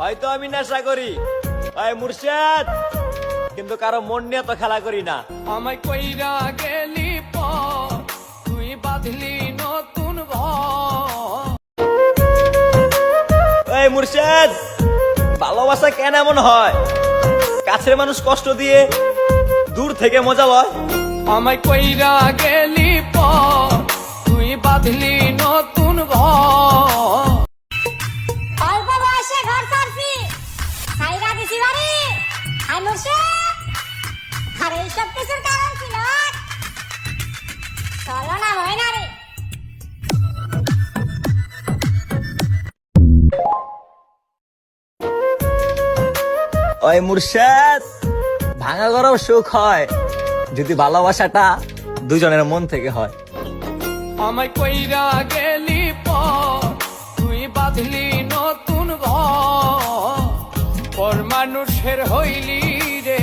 হয়তো আমি নেশা করি। ওই মুর্শেদ কিন্তু কারও মন নিয়ে তো খেলা করি না। আমায় কইরা গেলি তুই বাঁধলি নতুন এই মুর্শেদ ভালোবাসা কেন এমন হয়? কাছের মানুষ কষ্ট দিয়ে দূর থেকে মজা লয়। আমায় কইরা গেলি বাড়ি আই মুর্শিদ আর এইসব কিছুর কারণ ছিল চলো না হয় না রে। ওই মুর্শেদ ভাঙা গরম সুখ হয় যদি ভালোবাসাটা দুজনের মন থেকে হয়। আমায় কইরা গেলি মানুষের হইলি রে